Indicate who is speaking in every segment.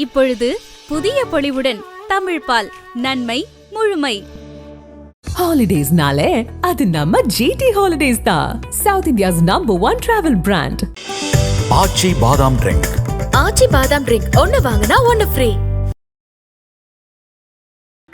Speaker 1: இப்பொழுது புதிய பொலிவுடன் தமிழ் பால் நன்மை முழுமை.
Speaker 2: ஹாலிடேஸ்னாலே அது நம்ம ஜிடி ஹாலிடேஸ் தான் south India's number one travel brand
Speaker 3: Aachi பாதாம் ட்ரிங்க்
Speaker 4: ஆச்சி பாதாம் ட்ரிங்க் ஒன்னு வாங்கினா ஒன்னு ஃப்ரீ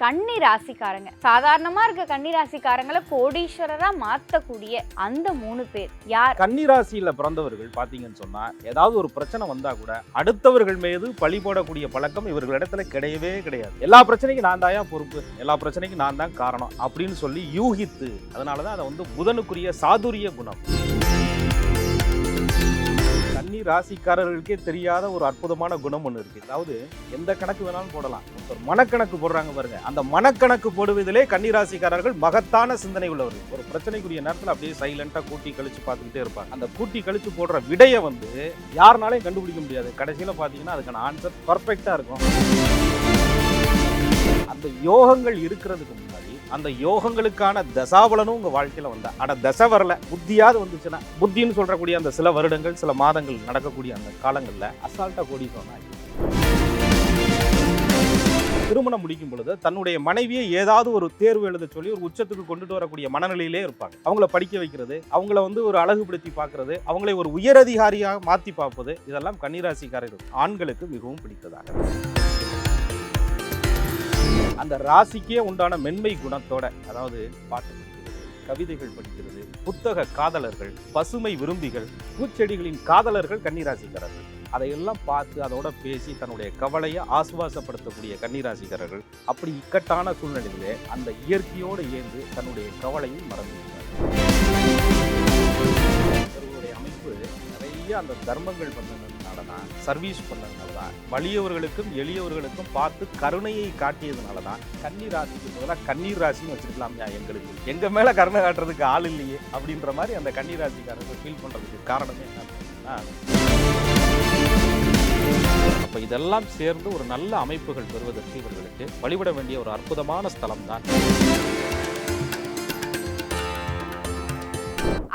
Speaker 5: கன்னி ராசிக்காரங்க சாதாரணமா இருக்க கன்னி ராசிக்காரங்களை கோடீஸ்வரரா மாத்தக்கூடிய அந்த மூணு பேர் யார்?
Speaker 6: கன்னிராசியில பிறந்தவர்கள் பாத்தீங்கன்னு சொன்னா ஏதாவது ஒரு பிரச்சனை வந்தா கூட அடுத்தவர்கள் மீது பழி போடக்கூடிய பழக்கம் இவர்களிடத்துல கிடையவே கிடையாது. எல்லா பிரச்சனைக்கும் நான் தான் பொறுப்பு? எல்லா பிரச்சனைக்கும் நான் தான் காரணம் அப்படின்னு சொல்லி யூகித்து அதனாலதான் அதை வந்து புதனுக்குரிய சாதுரிய குணம். கன்னி ராசிக்காரர்களுக்கே தெரியாத ஒரு அற்புதமான குணம் ஒன்று இருக்கு. அதாவது எந்த கணக்கு வேணாலும் போடலாம். ஒரு மனக்கணக்கு போடுறாங்க பாருங்க. அந்த மனக்கணக்கு போடுவதிலே கன்னி ராசிக்காரர்கள் மகத்தான சிந்தனை உள்ளவர்கள். ஒரு பிரச்சனைக்குரிய நேரத்தில் அப்படியே சைலண்டாக கூட்டி கழிச்சு பார்த்துக்கிட்டே இருப்பாங்க. அந்த கூட்டி கழிச்சு போடுற விடையை வந்து யாருனாலையும் கண்டுபிடிக்க முடியாது. கடைசியில பார்த்தீங்கன்னா அதுக்கான ஆன்சர் பர்ஃபெக்டாக இருக்கும். அந்த யோகங்கள் இருக்கிறதுக்கு முன்னாடி அந்த யோகங்களுக்கான தசாபலனும் உங்கள் வாழ்க்கையில் வந்தா. ஆனால் தசை வரல. புத்தியாவது வந்துச்சுன்னா புத்தின்னு சொல்கிறக்கூடிய அந்த சில வருடங்கள் சில மாதங்கள் நடக்கக்கூடிய அந்த காலங்கள்ல அசால்ட்டா கோடி திருமணம் முடிக்கும் பொழுது தன்னுடைய மனைவியை ஏதாவது ஒரு தேர்வு எழுத சொல்லி ஒரு உச்சத்துக்கு கொண்டுட்டு வரக்கூடிய மனநிலையிலே இருப்பாங்க. அவங்கள படிக்க வைக்கிறது அவங்கள வந்து ஒரு அழகுபடுத்தி பார்க்கறது அவங்களை ஒரு உயரதிகாரியாக மாற்றி பார்ப்பது இதெல்லாம் கன்னிராசிக்காரர்கள் ஆண்களுக்கு மிகவும் பிடித்ததாக அந்த ராசிக்கே உண்டான மென்மை குணத்தோட அதாவது பாட்டு படிக்கிறது கவிதைகள் படிக்கிறது புத்தக காதலர்கள் பசுமை விரும்பிகள் பூச்செடிகளின் காதலர்கள் கன்னிராசிக்காரர்கள். அதையெல்லாம் பார்த்து அதோட பேசி தன்னுடைய கவலையை ஆசுவாசப்படுத்தக்கூடிய கன்னிராசிக்காரர்கள். அப்படி இக்கட்டான சூழ்நிலையிலே அந்த இயற்கையோடு இயந்து தன்னுடைய கவலையும் மறந்துவிட்டார் அமைப்பு நிறைய அந்த தர்மங்கள் பண்ணதுனால தான் சர்வீஸ் பண்ணதுனால தான் வலியவர்களுக்கும் எளியவர்களுக்கும் பார்த்து கருணையை காட்டியதுனால தான் கன்னி ராசிக்கு பதிலாக கண்ணீர் ராசின்னு வச்சிருக்கலாம்யா எங்களுக்கு. எங்க மேல கருணை காட்டுறதுக்கு ஆள் இல்லையே அப்படின்ற மாதிரி அந்த கன்னி ராசிக்காரர்கள் ஃபீல் பண்றதுக்கு காரணமே என்ன அப்போ அப்ப இதெல்லாம் சேர்ந்து ஒரு நல்ல அமைப்புகள் பெறுவதற்கு இவர்களுக்கு வழிபட வேண்டிய ஒரு அற்புதமான ஸ்தலம் தான்.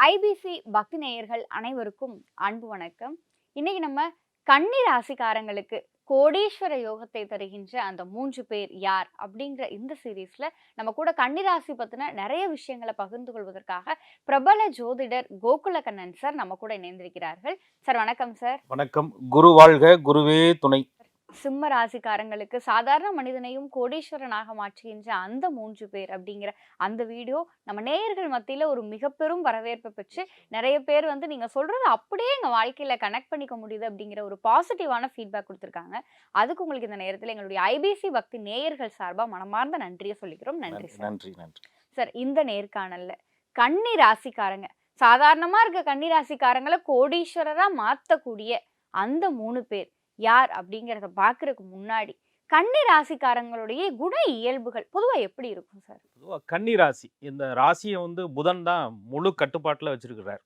Speaker 5: ஐபிசி பக்தி நேயர்கள் அனைவருக்கும் அன்பு வணக்கம். இன்னைக்கு நம்ம கன்னி ராசிக்காரங்களுக்கு கோடீஸ்வர யோகத்தை தருகின்ற அந்த மூன்று பேர் யார்? அப்படிங்கிற இந்த சீரீஸ்ல நம்ம கூட கன்னிராசி பத்தின நிறைய விஷயங்களை பகிர்ந்து கொள்வதற்காக பிரபல ஜோதிடர் கோகுலகண்ணன் சார் நம்ம கூட இணைந்திருக்கிறார்கள். சார் வணக்கம் சார்
Speaker 6: வணக்கம். குரு வாழ்க. குருவே துணை.
Speaker 5: சிம்ம ராசிக்காரங்களுக்கு சாதாரண மனிதனையும் கோடீஸ்வரனாக மாற்றுகின்ற அந்த மூன்று பேர் அப்படிங்கிற அந்த வீடியோ நம்ம நேயர்கள் மத்தியில ஒரு மிக பெரும் வரவேற்பை பெற்று நிறைய பேர் வந்து நீங்க சொல்றது அப்படியே எங்க வாழ்க்கையில கனெக்ட் பண்ணிக்க முடியுது அப்படிங்கிற ஒரு பாசிட்டிவான ஃபீட்பேக் கொடுத்துருக்காங்க. அதுக்கு உங்களுக்கு இந்த நேரத்தில் எங்களுடைய ஐபிசி பக்தி நேயர்கள் சார்பா மனமார்ந்த நன்றியை சொல்லிக்கிறோம். நன்றி
Speaker 6: நன்றி
Speaker 5: சார்.
Speaker 6: நன்றி.
Speaker 5: சார் இந்த நேர்காணல்ல கன்னி ராசிக்காரங்க சாதாரணமா இருக்க கன்னி ராசிக்காரங்களை கோடீஸ்வரரா மாத்தக்கூடிய அந்த மூணு பேர் யார் அப்படிங்கிறத பார்க்கறதுக்கு முன்னாடி கன்னி ராசிக்காரங்களுடைய குண இயல்புகள் பொதுவாக எப்படி இருக்கும் சார்?
Speaker 6: பொதுவாக கன்னி ராசி இந்த ராசியை வந்து புதன் தான் முழு கட்டுப்பாட்டில் வச்சிருக்கிறார்.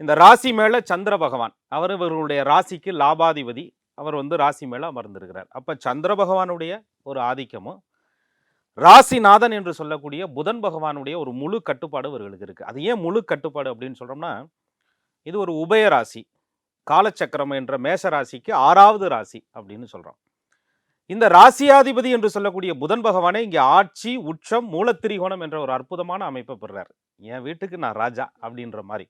Speaker 6: இந்த ராசி மேலே சந்திர பகவான் அவர் இவர்களுடைய ராசிக்கு லாபாதிபதி அவர் வந்து ராசி மேலே அமர்ந்திருக்கிறார். அப்போ சந்திர பகவானுடைய ஒரு ஆதிக்கமும் ராசிநாதன் என்று சொல்லக்கூடிய புதன் பகவானுடைய ஒரு முழு கட்டுப்பாடு இவர்களுக்கு இருக்குது அது ஏன் முழு கட்டுப்பாடு அப்படின்னு சொல்கிறோம்னா இது ஒரு உபய ராசி. காலச்சக்கரம் என்ற மேஷ ராசிக்கு ஆறாவது ராசி அப்படின்னு சொல்கிறோம் இந்த ராசியாதிபதி என்று சொல்லக்கூடிய புதன் பகவானே இங்கே ஆட்சி உச்சம் மூலத்திரிகோணம் என்ற ஒரு அற்புதமான அமைப்பை பெறுறாரு. என் வீட்டுக்கு நான் ராஜா அப்படின்ற மாதிரி.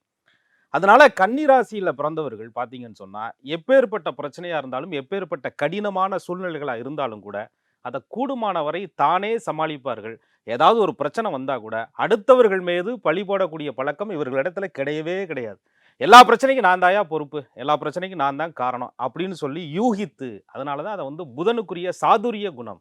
Speaker 6: அதனால கன்னி ராசியில் பிறந்தவர்கள் பார்த்தீங்கன்னு சொன்னால் எப்பேற்பட்ட பிரச்சனையாக இருந்தாலும் எப்பேற்பட்ட கடினமான சூழ்நிலைகளாக இருந்தாலும் கூட அதை கூடுமான வரை தானே சமாளிப்பார்கள். ஏதாவது ஒரு பிரச்சனை வந்தால் கூட அடுத்தவர்கள் மீது பழி போடக்கூடிய பழக்கம் இவர்களிடத்துல கிடையவே கிடையாது. எல்லா பிரச்சனைக்கும் நான் தாயா பொறுப்பு. எல்லா பிரச்சனைக்கும் நான் தான் காரணம் அப்படின்னு சொல்லி யூகித்து அதனால தான் அதை வந்து புதனுக்குரிய சாதுரிய குணம்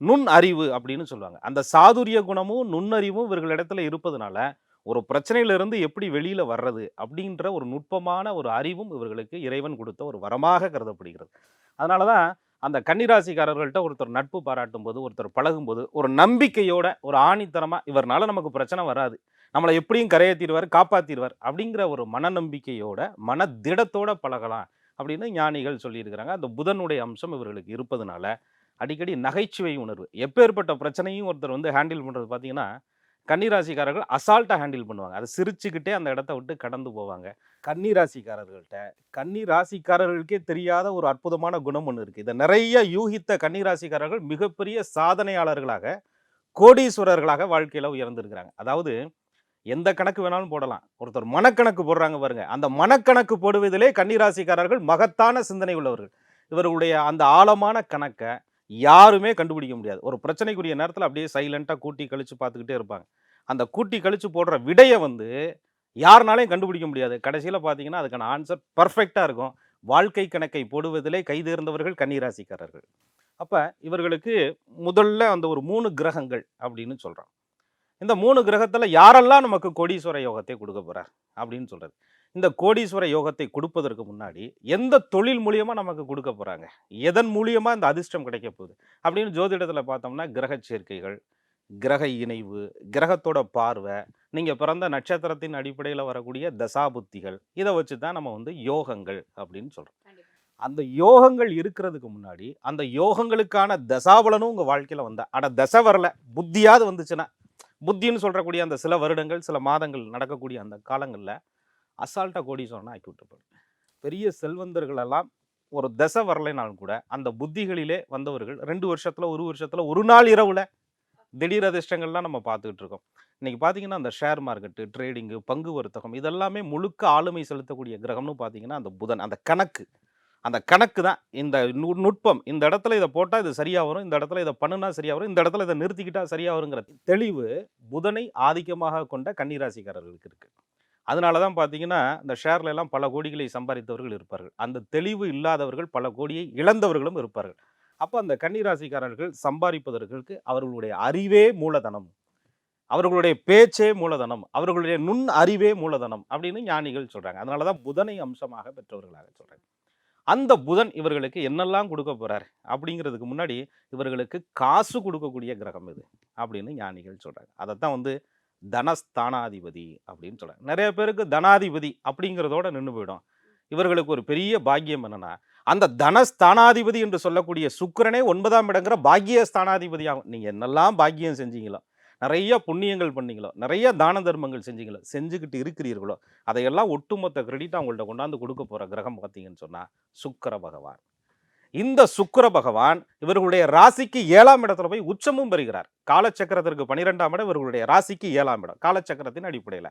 Speaker 6: நுண் அறிவு அப்படின்னு சொல்லுவாங்க. அந்த சாதுரிய குணமும் நுண்ணறிவும் இவர்களிடத்துல இருப்பதுனால ஒரு பிரச்சனையிலிருந்து எப்படி வெளியில் வர்றது அப்படின்ற ஒரு நுட்பமான ஒரு அறிவும் இவர்களுக்கு இறைவன் கொடுத்த ஒரு வரமாக கருதப்படுகிறது. அதனால தான் அந்த கன்னிராசிக்காரர்கள்ட்ட ஒருத்தர் நட்பு பாராட்டும் போது ஒருத்தர் பழகும்போது ஒரு நம்பிக்கையோட ஒரு ஆணித்தனமாக இவர்னால நமக்கு பிரச்சனை வராது. நம்மளை எப்படியும் கரையேற்றிடுவார் காப்பாற்றிடுவார் அப்படிங்கிற ஒரு மனநம்பிக்கையோட மன திடத்தோட பழகலாம் அப்படின்னு ஞானிகள் சொல்லியிருக்கிறாங்க. அந்த புதனுடைய அம்சம் இவர்களுக்கு இருப்பதனால அடிக்கடி நகைச்சுவை உணர்வு. எப்பேற்பட்ட பிரச்சனையும் ஒருத்தர் வந்து ஹேண்டில் பண்ணுறது பார்த்தீங்கன்னா கன்னிராசிக்காரர்கள் அசால்ட்டாக ஹேண்டில் பண்ணுவாங்க. அதை சிரிச்சுக்கிட்டே அந்த இடத்த விட்டு கடந்து போவாங்க. கன்னிராசிக்காரர்கள்ட்ட கன்னிராசிக்காரர்களுக்கே தெரியாத ஒரு அற்புதமான குணம் ஒன்று இருக்குது இதை நிறைய யூகித்த கன்னிராசிக்காரர்கள் மிகப்பெரிய சாதனையாளர்களாக கோடீஸ்வரர்களாக வாழ்க்கையில் உயர்ந்திருக்கிறாங்க. அதாவது எந்த கணக்கு வேணாலும் போடலாம். ஒருத்தர் மனக்கணக்கு போடுறாங்க பாருங்க. அந்த மனக்கணக்கு போடுவதிலே கன்னிராசிக்காரர்கள் மகத்தான சிந்தனை உள்ளவர்கள். இவர்களுடைய அந்த ஆழமான கணக்கை யாருமே கண்டுபிடிக்க முடியாது. ஒரு பிரச்சனைக்குரிய நேரத்தில் அப்படியே சைலண்ட்டாக கூட்டி கழித்து பார்த்துக்கிட்டே இருப்பாங்க. அந்த கூட்டி கழித்து போடுற விடையை வந்து யாருனாலையும் கண்டுபிடிக்க முடியாது. கடைசியில் பார்த்தீங்கன்னா அதுக்கான ஆன்சர் பர்ஃபெக்டாக இருக்கும். வாழ்க்கை கணக்கை போடுவதிலே கைதேர்ந்தவர்கள் கன்னிராசிக்காரர்கள். அப்போ இவர்களுக்கு முதல்ல அந்த ஒரு மூணு கிரகங்கள் அப்படின்னு சொல்கிறோம் இந்த மூணு கிரகத்தில் யாரெல்லாம் நமக்கு கோடீஸ்வர யோகத்தை கொடுக்க போகிறார் அப்படின்னு சொல்கிறது இந்த கோடீஸ்வர யோகத்தை கொடுப்பதற்கு முன்னாடி எந்த தொழில் மூலியமாக நமக்கு கொடுக்க போகிறாங்க எதன் மூலியமாக இந்த அதிர்ஷ்டம் கிடைக்க போகுது? அப்படின்னு ஜோதிடத்தில் பார்த்தோம்னா கிரக சேர்க்கைகள் கிரக இணைவு கிரகத்தோட பார்வை நீங்கள் பிறந்த நட்சத்திரத்தின் அடிப்படையில் வரக்கூடிய தசாபுத்திகள் இதை வச்சு தான் நம்ம வந்து யோகங்கள் அப்படின்னு சொல்கிறோம் அந்த யோகங்கள் இருக்கிறதுக்கு முன்னாடி அந்த யோகங்களுக்கான தசாபலனும் உங்கள் வாழ்க்கையில் வந்தா. அட தசை வரல புத்தியாவது வந்துச்சுன்னா புத்தின்னு சொல்கிறக்கூடிய அந்த சில வருடங்கள் சில மாதங்கள் நடக்கக்கூடிய அந்த காலங்களில் அசால்ட்டாக கோடீஸ்வரனை ஆக்கி விட்டுருப்பாங்க பெரிய செல்வந்தர்களெல்லாம் ஒரு தசை வரலைனாலும் கூட அந்த புத்திகளிலே வந்தவர்கள் ரெண்டு வருஷத்தில் ஒரு வருஷத்தில் ஒரு நாள் இரவில் திடீர் அதிர்ஷ்டங்கள்லாம் நம்ம பார்த்துக்கிட்டு இருக்கோம். இன்றைக்கி பார்த்தீங்கன்னா அந்த ஷேர் மார்க்கெட்டு ட்ரேடிங்கு பங்கு வர்த்தகம் இதெல்லாமே முழுக்க ஆளுமை செலுத்தக்கூடிய கிரகம்னு பார்த்தீங்கன்னா அந்த புதன் அந்த கணக்கு. அந்த கணக்கு தான். இந்த நு- நுட்பம். இந்த இடத்துல இதை போட்டால் இது சரியாக வரும். இந்த இடத்துல இதை பண்ணுனா சரியாக வரும். இந்த இடத்துல இதை நிறுத்திக்கிட்டால் சரியாக வருங்கிற தெளிவு புதனை ஆதிக்கமாக கொண்ட கன்னிராசிக்காரர்களுக்கு இருக்குது அதனால தான் பார்த்தீங்கன்னா இந்த ஷேர்ல எல்லாம் பல கோடிகளை சம்பாதித்தவர்கள் இருப்பார்கள். அந்த தெளிவு இல்லாதவர்கள் பல கோடியை இழந்தவர்களும் இருப்பார்கள். அப்போ அந்த கன்னிராசிக்காரர்கள் சம்பாதிப்பதற்கு அவர்களுடைய அறிவே மூலதனம். அவர்களுடைய பேச்சே மூலதனம். அவர்களுடைய நுண் அறிவே மூலதனம் அப்படின்னு ஞானிகள் சொல்கிறாங்க அதனால தான் புதனை அம்சமாக பெற்றவர்களாக சொல்கிறாங்க அந்த புதன் இவர்களுக்கு என்னெல்லாம் கொடுக்க போகிறார் அப்படிங்கிறதுக்கு முன்னாடி இவர்களுக்கு காசு கொடுக்கக்கூடிய கிரகம் இது அப்படின்னு ஞானிகள் சொல்கிறாங்க அதைத்தான் வந்து தனஸ்தானாதிபதி அப்படின்னு சொல்கிறாங்க நிறைய பேருக்கு தனாதிபதி அப்படிங்கிறதோட நின்று போயிடும். இவர்களுக்கு ஒரு பெரிய பாக்கியம் என்னென்னா அந்த தனஸ்தானாதிபதி என்று சொல்லக்கூடிய சுக்கிரனே ஒன்பதாம் இடங்கிற பாக்கிய ஸ்தானாதிபதி ஆகும் நீங்கள் என்னெல்லாம் பாக்கியம் செஞ்சீங்களோ நிறைய புண்ணியங்கள் பண்ணீங்களோ நிறைய தான தர்மங்கள் செஞ்சீங்களோ செஞ்சுக்கிட்டு இருக்கிறீர்களோ அதையெல்லாம் ஒட்டுமொத்த கிரெடிட் அவங்கள்ட்ட கொண்டாந்து கொடுக்க போற கிரகம் பார்த்தீங்கன்னு சொன்னா சுக்கர பகவான். இந்த சுக்கிர பகவான் இவர்களுடைய ராசிக்கு ஏழாம் இடத்துல போய் உச்சமும் பெறுகிறார். காலச்சக்கரத்திற்கு பனிரெண்டாம் இடம் இவர்களுடைய ராசிக்கு ஏழாம் இடம். காலச்சக்கரத்தின் அடிப்படையில்.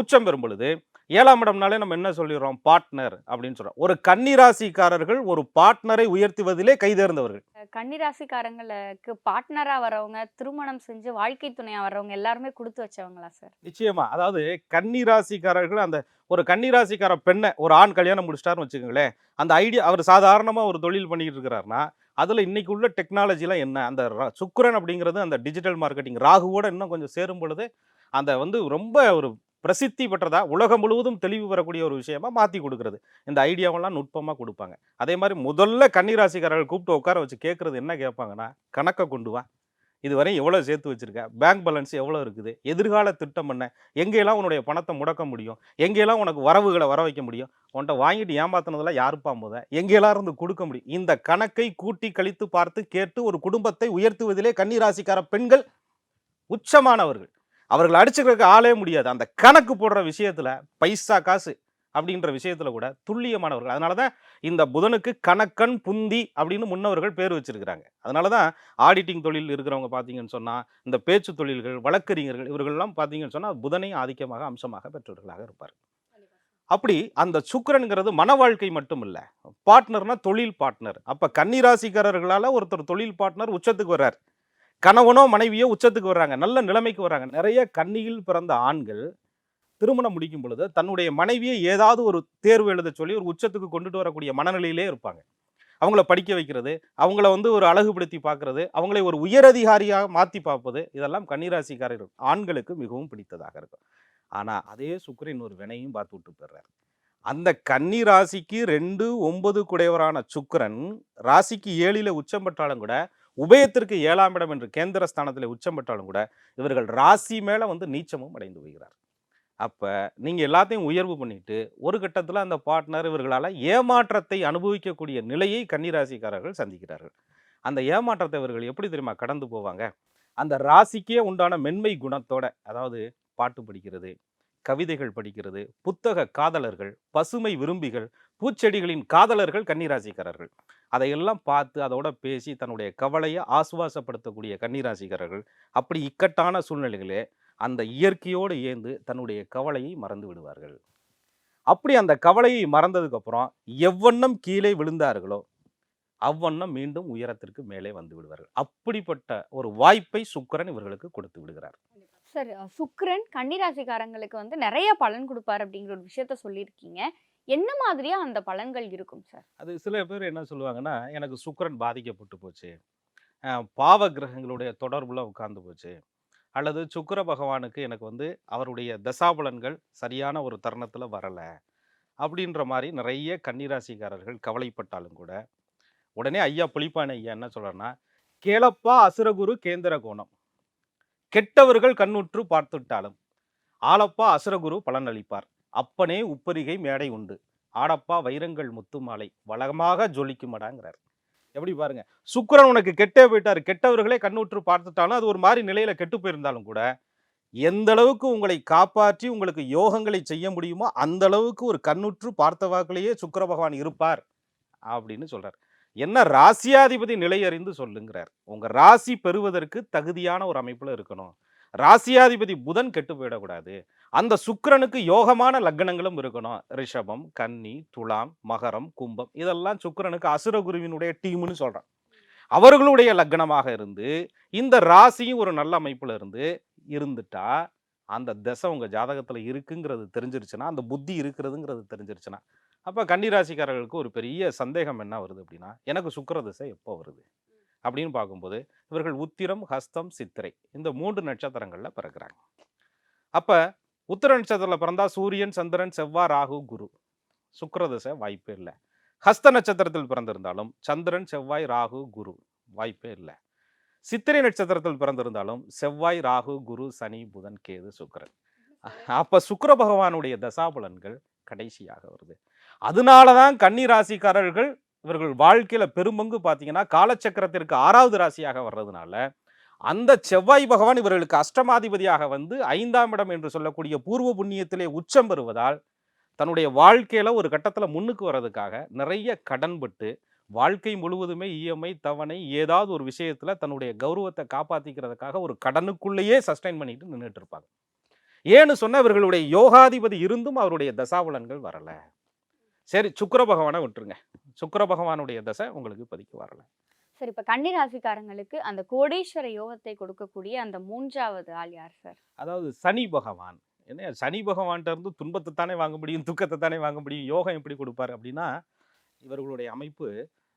Speaker 6: உச்சம் பெறும் பொழுது ஏழாம் இடம்னாலே நம்ம என்ன சொல்லிடுறோம்? பார்ட்னர் அப்படின்னு சொல்றோம். ஒரு கன்னிராசிக்காரர்கள் ஒரு பார்ட்னரை உயர்த்துவதிலே கைதேர்ந்தவர்கள்.
Speaker 5: கன்னிராசிக்காரங்களுக்கு பார்ட்னரா வரவங்க திருமணம் செஞ்சு வாழ்க்கை துணையா வர்றவங்க எல்லாருமே கொடுத்து வச்சவங்களா சார்?
Speaker 6: நிச்சயமா. அதாவது கன்னிராசிக்காரர்கள் அந்த ஒரு கன்னிராசிக்கார பெண்ணை ஒரு ஆண் கல்யாணம் முடிச்சிட்டாருன்னு வச்சுக்கோங்களேன். அந்த ஐடியா அவர் சாதாரணமா ஒரு தொழில் பண்ணிட்டு இருக்கிறாருன்னா அதுல இன்னைக்கு உள்ள டெக்னாலஜிலாம் என்ன? அந்த சுக்கிரன் அப்படிங்கிறது அந்த டிஜிட்டல் மார்க்கெட்டிங் ராகுவோட இன்னும் கொஞ்சம் சேரும் பொழுது அந்த வந்து ரொம்ப ஒரு பிரசித்தி பெற்றதா? உலகம் முழுவதும் தெளிவு பெறக்கூடிய ஒரு விஷயமா மாற்றி கொடுக்கறது. இந்த ஐடியாவெல்லாம் நுட்பமாக கொடுப்பாங்க. அதே மாதிரி முதல்ல கன்னிராசிக்காரர்கள் கூப்பிட்டு உட்கார வச்சு கேட்குறது என்ன கேட்பாங்கன்னா கணக்கை கொண்டு வா. இதுவரை எவ்வளோ சேர்த்து வச்சிருக்க? பேங்க் பேலன்ஸ் எவ்வளோ இருக்குது? எதிர்கால திட்டம் என்ன? எங்கெல்லாம் உன்னுடைய பணத்தை முடக்க முடியும்? எங்கெல்லாம் உனக்கு வரவுகளை வர வைக்க முடியும்? உன்கிட்ட வாங்கிட்டு ஏமாத்தினதெல்லாம் யாருப்பா முத எங்கெல்லாம் இருந்து கொடுக்க முடியும் இந்த கணக்கை கூட்டி கழித்து பார்த்து கேட்டு ஒரு குடும்பத்தை உயர்த்துவதிலே கன்னிராசிக்கார பெண்கள் உச்சமானவர்கள். அவர்கள் அடிச்சுக்கிறதுக்கு ஆளே முடியாது. அந்த கணக்கு போடுற விஷயத்தில் பைசா காசு அப்படின்ற விஷயத்தில் கூட துல்லியமானவர்கள். அதனால தான் இந்த புதனுக்கு கணக்கன் புந்தி அப்படின்னு முன்னவர்கள் பேர் வச்சிருக்கிறாங்க. அதனால தான் ஆடிட்டிங் தொழில் இருக்கிறவங்க பார்த்தீங்கன்னு சொன்னால் இந்த பேச்சு தொழில்கள் வழக்கறிஞர்கள் இவர்கள்லாம் பார்த்தீங்கன்னு சொன்னால் புதனை ஆதிக்கமாக அம்சமாக பெற்றவர்களாக இருப்பார் அப்படி அந்த சுக்கரனுங்கிறது மன வாழ்க்கை மட்டும் இல்லை பார்ட்னர்னா தொழில் பார்ட்னர் அப்போ கன்னிராசிக்காரர்களால் ஒருத்தர் தொழில் பார்ட்னர் உச்சத்துக்கு வர்றார். கணவனோ மனைவியோ உச்சத்துக்கு வர்றாங்க. நல்ல நிலைமைக்கு வர்றாங்க. நிறைய கன்னியில் பிறந்த ஆண்கள் திருமணம் முடிக்கும் பொழுது தன்னுடைய மனைவியை ஏதாவது ஒரு தேர்வு எழுத சொல்லி ஒரு உச்சத்துக்கு கொண்டுட்டு வரக்கூடிய மனநிலையிலே இருப்பாங்க. அவங்கள படிக்க வைக்கிறது அவங்கள வந்து ஒரு அழகுபடுத்தி பார்க்கறது அவங்களை ஒரு உயரதிகாரியாக மாற்றி பார்ப்பது இதெல்லாம் கன்னிராசிக்காரர்கள் ஆண்களுக்கு மிகவும் பிடித்ததாக இருக்கும். ஆனால் அதே சுக்கரின் ஒரு வினையும் பார்த்து விட்டு போயிடுறார். அந்த கன்னி ராசிக்கு ரெண்டு ஒன்பது குடையவரான சுக்கரன் ராசிக்கு ஏழில் உச்சம் பெற்றாலும் கூட உபயத்திற்கு ஏழாம் இடம் என்று கேந்திர ஸ்தானத்தில் உச்சம் பெற்றாலும் கூட இவர்கள் ராசி மேலே வந்து நீச்சமும் அடைந்து போகிறார். அப்போ நீங்கள் எல்லாத்தையும் உயர்வு பண்ணிட்டு ஒரு கட்டத்தில் அந்த பார்ட்னர் இவர்களால் ஏமாற்றத்தை அனுபவிக்கக்கூடிய நிலையை கன்னிராசிக்காரர்கள் சந்திக்கிறார்கள். அந்த ஏமாற்றத்தை இவர்கள் எப்படி தெரியுமா கடந்து போவாங்க? அந்த ராசிக்கே உண்டான மென்மை குணத்தோட அதாவது பாட்டு படிக்கிறது கவிதைகள் படிக்கிறது புத்தக காதலர்கள் பசுமை விரும்பிகள் பூச்செடிகளின் காதலர்கள் கன்னிராசிக்காரர்கள். அதையெல்லாம் பார்த்து அதோட பேசி தன்னுடைய கவலையை ஆசுவாசப்படுத்தக்கூடிய கன்னிராசிக்காரர்கள் அப்படி இக்கட்டான சூழ்நிலைகளே அந்த இயற்கையோடு ஏந்து தன்னுடைய கவலையை மறந்து விடுவார்கள். அப்படி அந்த கவலையை மறந்ததுக்கப்புறம் எவ்வண்ணம் கீழே விழுந்தார்களோ அவ்வண்ணம் மீண்டும் உயரத்திற்கு மேலே வந்து விடுவார்கள். அப்படிப்பட்ட ஒரு வாய்ப்பை சுக்கரன் இவர்களுக்கு கொடுத்து விடுகிறார்.
Speaker 5: சார் சுக்கரன் கன்னிராசிக்காரங்களுக்கு வந்து நிறைய பலன் கொடுப்பார் அப்படிங்கிற ஒரு விஷயத்த சொல்லியிருக்கீங்க. என்ன மாதிரியா அந்த பலன்கள் இருக்கும் சார்?
Speaker 6: அது சில பேர் என்ன சொல்லுவாங்கன்னா எனக்கு சுக்கரன் பாதிக்கப்பட்டு போச்சு. பாவ கிரகங்களுடைய தொடர்புல உட்கார்ந்து போச்சு. அல்லது சுக்கர பகவானுக்கு எனக்கு வந்து அவருடைய தசாபலன்கள் சரியான ஒரு தருணத்தில் வரலை. அப்படின்ற மாதிரி நிறைய கன்னிராசிக்காரர்கள் கவலைப்பட்டாலும் கூட உடனே ஐயா புளிப்பான ஐயா என்ன சொல்கிறேன்னா கேளப்பா அசுரகுரு கேந்திர கோணம். கெட்டவர்கள் கண்ணுற்று பார்த்துட்டாலும் ஆளப்பா அசுரகுரு பலனளிப்பார். அப்பனே உப்பரிகை மேடை உண்டு. ஆடப்பா வைரங்கள் முத்து மாலை. வளமாக ஜொலிக்குமடாங்கிறார் எப்படி பாருங்க. சுக்கரன் உனக்கு கெட்டே போயிட்டார். கெட்டவர்களே கண்ணுற்று பார்த்துட்டாலும் அது ஒரு மாதிரி நிலையில கெட்டு போயிருந்தாலும் கூட எந்த அளவுக்கு உங்களை காப்பாற்றி உங்களுக்கு யோகங்களை செய்ய முடியுமோ அந்த அளவுக்கு ஒரு கண்ணுற்று பார்த்த வாக்கிலேயே சுக்கிர பகவான் இருப்பார் அப்படின்னு சொல்றார். என்ன ராசியாதிபதி நிலை அறிந்து சொல்லுங்கிறார். உங்க ராசி பெறுவதற்கு தகுதியான ஒரு அமைப்புல இருக்கணும். ராசியாதிபதி புதன் கெட்டு போயிடக்கூடாது. அந்த சுக்கரனுக்கு யோகமான லக்னங்களும் இருக்கணும். ரிஷபம் கன்னி துலாம் மகரம் கும்பம் இதெல்லாம் சுக்கரனுக்கு அசுரகுருவினுடைய டீம்னு சொல்கிறான் அவர்களுடைய லக்னமாக இருந்து இந்த ராசியும் ஒரு நல்ல அமைப்பில் இருந்து இருந்துட்டா அந்த திசை உங்கள் ஜாதகத்தில் இருக்குங்கிறது தெரிஞ்சிருச்சுன்னா அந்த புத்தி இருக்கிறதுங்கிறது தெரிஞ்சிருச்சுன்னா அப்ப கன்னிராசிக்காரர்களுக்கு ஒரு பெரிய சந்தேகம் என்ன வருது அப்படின்னா எனக்கு சுக்கர திசை எப்போ வருது? அப்படின்னு பார்க்கும்போது இவர்கள் உத்திரம் ஹஸ்தம் சித்திரை இந்த மூன்று நட்சத்திரங்களில் பிறக்கிறாங்க. அப்போ உத்திர நட்சத்திரத்தில் பிறந்தால் சூரியன் சந்திரன் செவ்வாய் ராகு குரு. சுக்கிரதசை வாய்ப்பே இல்லை. ஹஸ்த நட்சத்திரத்தில் பிறந்திருந்தாலும் சந்திரன் செவ்வாய் ராகு குரு வாய்ப்பே இல்லை. சித்திரை நட்சத்திரத்தில் பிறந்திருந்தாலும் செவ்வாய் ராகு குரு சனி புதன் கேது சுக்கரன். அப்போ சுக்கர பகவானுடைய தசாபலன்கள் கடைசியாக வருது. அதனால தான் கன்னி ராசிக்காரர்கள் இவர்கள் வாழ்க்கையில் பெரும்பங்கு பார்த்தீங்கன்னா காலச்சக்கரத்திற்கு ஆறாவது ராசியாக வர்றதுனால அந்த செவ்வாய் பகவான் இவர்களுக்கு அஷ்டமாதிபதியாக வந்து ஐந்தாம் இடம் என்று சொல்லக்கூடிய பூர்வ புண்ணியத்திலே உச்சம் பெறுவதால் தன்னுடைய வாழ்க்கையில் ஒரு கட்டத்தில் முன்னுக்கு வர்றதுக்காக நிறைய கடன்பட்டு வாழ்க்கை முழுவதுமே இஎம்ஐ தவணை ஏதாவது ஒரு விஷயத்தில் தன்னுடைய கௌரவத்தை காப்பாற்றிக்கிறதுக்காக ஒரு கடனுக்குள்ளேயே சஸ்டைன் பண்ணிட்டு நின்றுட்டு இருப்பாங்க. ஏன்னு சொன்னால் இவர்களுடைய யோகாதிபதி இருந்தும் அவருடைய தசாவலன்கள் வரலை. சரி சுக்கிர பகவானை விட்டுருங்க. சுக்கிர பகவானுடைய தசை உங்களுக்கு இப்போதைக்கு வரல.
Speaker 5: சார் இப்ப கன்னிராசிக்காரங்களுக்கு அந்த கோடீஸ்வர யோகத்தை கொடுக்கக்கூடிய அந்த மூன்றாவது ஆள் யார் சார்?
Speaker 6: அதாவது சனி பகவான். என்ன சனி பகவான்கிட்ட இருந்து துன்பத்தை தானே வாங்க முடியும் துக்கத்தை தானே வாங்க முடியும் யோகம் எப்படி கொடுப்பாரு அப்படின்னா இவர்களுடைய அமைப்பு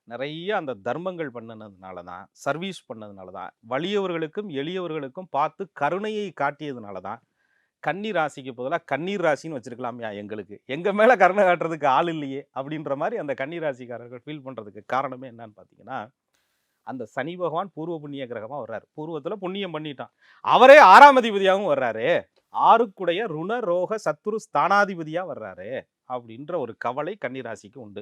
Speaker 6: நிறைய அந்த தர்மங்கள் பண்ணனதுனால தான் சர்வீஸ் பண்ணதுனால தான் வலியவர்களுக்கும் எளியவர்களுக்கும் பார்த்து கருணையை காட்டியதுனால தான் கன்னி ராசிக்கு பதிலாக கண்ணீர் ராசின்னு வச்சிருக்கலாம்யா எங்களுக்கு. எங்கள் மேலே கருணை காட்டுறதுக்கு ஆள் இல்லையே அப்படின்ற மாதிரி அந்த கன்னி ராசிக்காரர்கள் ஃபீல் பண்ணுறதுக்கு காரணமே என்னன்னு பார்த்தீங்கன்னா அந்த சனி பகவான் பூர்வ புண்ணிய கிரகமாக வர்றாரு. பூர்வத்தில் புண்ணியம் பண்ணிட்டான். அவரே ஆறாம் அதிபதியாகவும் வர்றாரு. ஆறுக்குடைய ருண ரோக சத்துரு ஸ்தானாதிபதியாக வர்றாரு அப்படின்ற ஒரு கவலை கன்னிராசிக்கு உண்டு.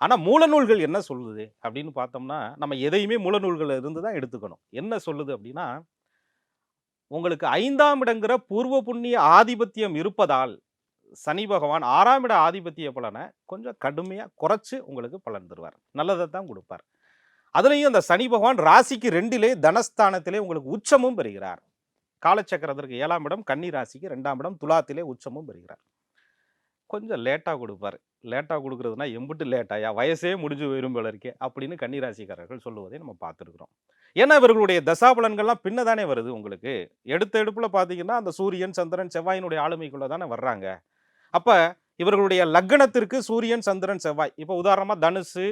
Speaker 6: ஆனால் மூலநூல்கள் என்ன சொல்லுது அப்படின்னு பார்த்தோம்னா நம்ம எதையுமே மூலநூல்கள் இருந்து தான் எடுத்துக்கணும். என்ன சொல்லுது அப்படின்னா உங்களுக்கு ஐந்தாம் இடங்கிற பூர்வ புண்ணிய ஆதிபத்தியம் இருப்பதால் சனி பகவான் ஆறாம் இட ஆதிபத்திய பலனை கொஞ்சம் கடுமையாக குறைச்சி உங்களுக்கு பலன் தருவார். நல்லதை தான் கொடுப்பார். அதுலேயும் அந்த சனி பகவான் ராசிக்கு ரெண்டிலே தனஸ்தானத்திலே உங்களுக்கு உச்சமும் பெறுகிறார். காலச்சக்கரத்திற்கு ஏழாம் இடம் கன்னி ராசிக்கு ரெண்டாம் இடம் துலாத்திலே உச்சமும் பெறுகிறார். கொஞ்சம் லேட்டாக கொடுப்பார். லேட்டாக கொடுக்குறதுனா எம்பிட்டு லேட்டாயா? வயசே முடிஞ்சு போயிரும் போல இருக்கே. அப்படின்னு கன்னி ராசிக்காரர்கள் சொல்லுவதை நம்ம பார்த்துருக்குறோம். ஏன்னா இவர்களுடைய தசாபலன்கள்லாம் பின்ன தானே வருது உங்களுக்கு. எடுத்த எடுப்பில் பார்த்தீங்கன்னா அந்த சூரியன் சந்திரன் செவ்வாயினுடைய ஆளுமைக்குள்ளே தானே வர்றாங்க. அப்போ இவர்களுடைய லக்னத்திற்கு சூரியன் சந்திரன் செவ்வாய். இப்போ உதாரணமாக தனுசு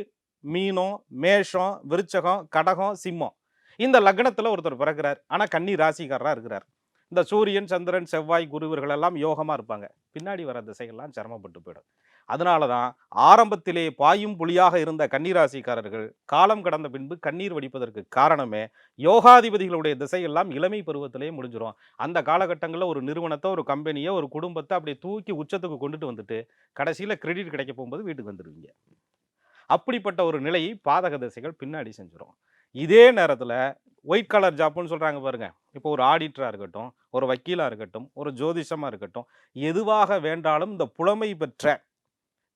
Speaker 6: மீனம் மேஷம் விருச்சகம் கடகம் சிம்மம். இந்த லக்னத்தில் ஒருத்தர் பிறக்கிறார். ஆனால் கன்னி ராசிக்காரராக இருக்கிறார். இந்த சூரியன் சந்திரன் செவ்வாய் குருவர்கள் எல்லாம் யோகமாக இருப்பாங்க. பின்னாடி வர திசைகள்லாம் சிரமப்பட்டு போயிடும். அதனால தான் ஆரம்பத்திலே பாயும் புலியாக இருந்த கன்னிராசிக்காரர்கள் காலம் கடந்த பின்பு கண்ணீர் வடிப்பதற்கு காரணமே யோகாதிபதிகளுடைய திசையெல்லாம் இளமை பருவத்திலே முடிஞ்சிடும் அந்த காலகட்டங்களில் ஒரு நிறுவனத்தை ஒரு கம்பெனியை ஒரு குடும்பத்தை அப்படியே தூக்கி உச்சத்துக்கு கொண்டுட்டு வந்துட்டு கடைசியில் கிரெடிட் கிடைக்க போகும்போது வீட்டுக்கு வந்துடுவீங்க அப்படிப்பட்ட ஒரு நிலையை பாதக திசைகள் பின்னாடி செஞ்சிடும் இதே நேரத்தில் ஒயிட் கலர் ஜாப்னு சொல்கிறாங்க பாருங்க. இப்போ ஒரு ஆடிட்டராக இருக்கட்டும் ஒரு வக்கீலாக இருக்கட்டும் ஒரு ஜோதிஷமாக இருக்கட்டும் எதுவாக வேண்டாலும் இந்த புலமை பெற்ற